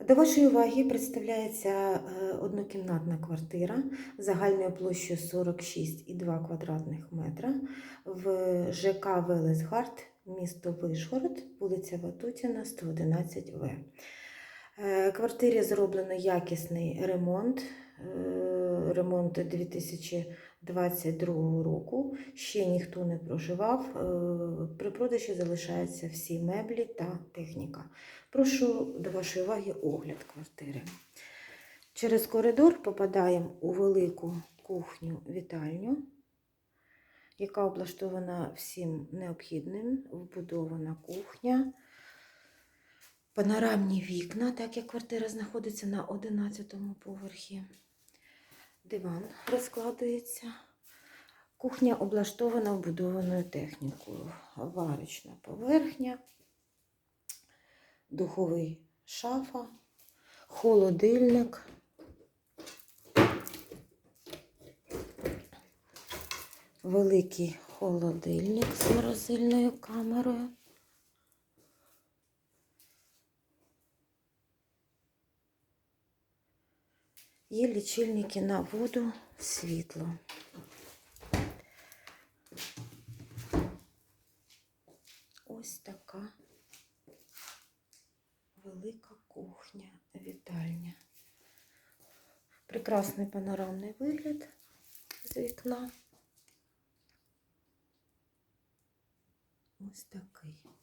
До вашої уваги представляється е, однокімнатна квартира загальною площею 46,2 квадратних метра в ЖК Велесгард, місто Вишгород, вулиця Ватутіна, 111В. Е, квартирі зроблено якісний ремонт. Е, ремонт 2000 22 року. Ще ніхто не проживав. Е, при продажі залишаються всі меблі та техніка. Прошу до вашої уваги огляд квартири. Через коридор попадаємо у велику кухню-вітальню, яка облаштована всім необхідним, вбудована кухня. Панорамні вікна, так як квартира знаходиться на 11 поверхі. Диван розкладується. Кухня облаштована вбудованою технікою. Варочна поверхня, духовий шафа, холодильник. Великий холодильник з морозильною камерою. Є лічильники на воду, світло. Ось така велика кухня, вітальня. Прекрасний панорамний вигляд з вікна. Ось такий.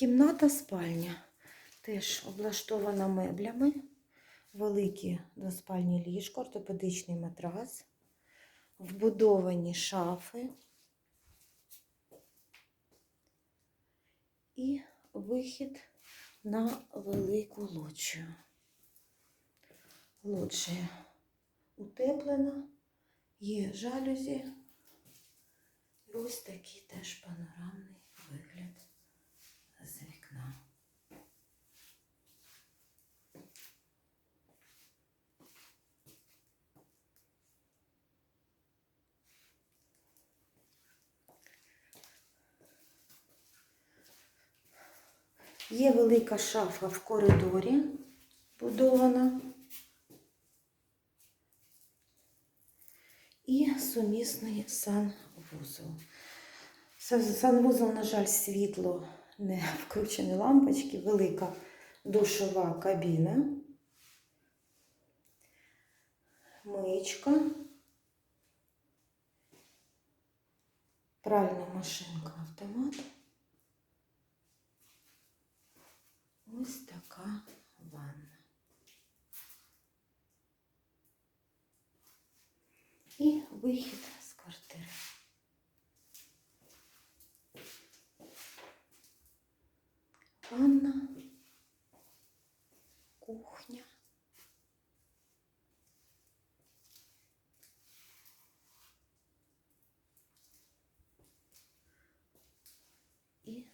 Кімната спальня теж облаштована меблями, великі двоспальні ліжко, ортопедичний матрас, вбудовані шафи і вихід на велику лоджію. Лоджія утеплена, є жалюзі. Ось такий теж панорамний вигляд з вікна. Є велика шафа в коридорі будована. І сумісний санвузол. Санвузол, на жаль, світло не включені лампочки, велика душова кабіна, миєчка, пральна машинка автомат. Ось така ванна. и выход с квартири. Ванна, кухня. І